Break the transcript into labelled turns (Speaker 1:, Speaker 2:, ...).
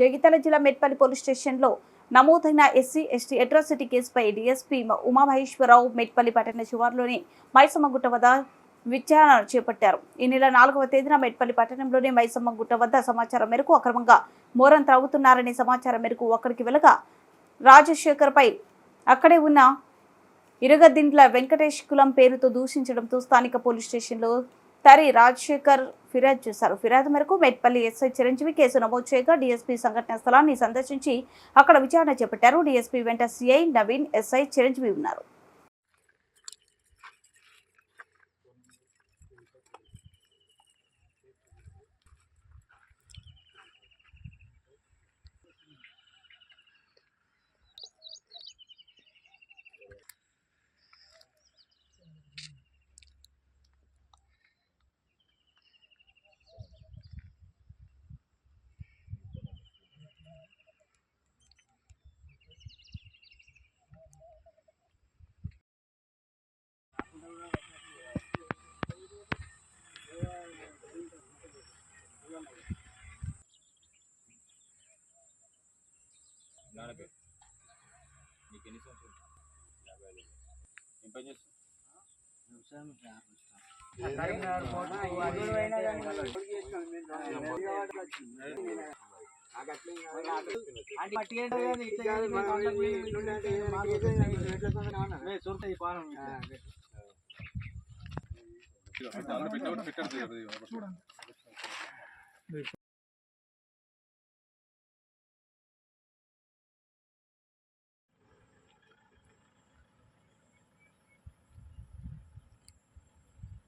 Speaker 1: జగిత్యాల జిల్లా మెట్పల్లి పోలీస్ స్టేషన్లో నమోదైన ఎస్సీ ఎస్టీ అట్రాసిటీ కేసుపై డీఎస్పీ ఉమామహేశ్వరరావు మెట్పల్లి పట్టణ శివార్లోని మైసమ్మగుట్ట వద్ద విచారణ చేపట్టారు. ఈ నెల నాలుగవ తేదీన మెట్పల్లి పట్టణంలోని మైసమ్మ గుట్ట వద్ద సమాచారం మేరకు అక్రమంగా మోరం త్రాగుతున్నారనే సమాచారం మేరకు అక్కడికి వెళ్ళగా రాజశేఖర్పై అక్కడే ఉన్న ఇరగదిండ్ల వెంకటేష్ కులం పేరుతో దూషించడంతో స్థానిక పోలీస్ స్టేషన్లో తరి రాజశేఖర్ ఫిర్యాదు చేశారు. ఫిర్యాదు మేరకు మెట్పల్లి ఎస్ఐ చిరంజీవి కేసు నమోదు చేయగా డీఎస్పీ సంఘటన స్థలాన్ని సందర్శించి అక్కడ విచారణ చేపట్టారు. డీఎస్పీ వెంట సిఐ నవీన్ ఎస్ఐ చిరంజీవి ఉన్నారు.
Speaker 2: నాన్న పేరు నీకు ఎన్ని సంవత్సరాలు యాభై ఐదు ఏం పని చేస్తావు
Speaker 3: పెట్టారు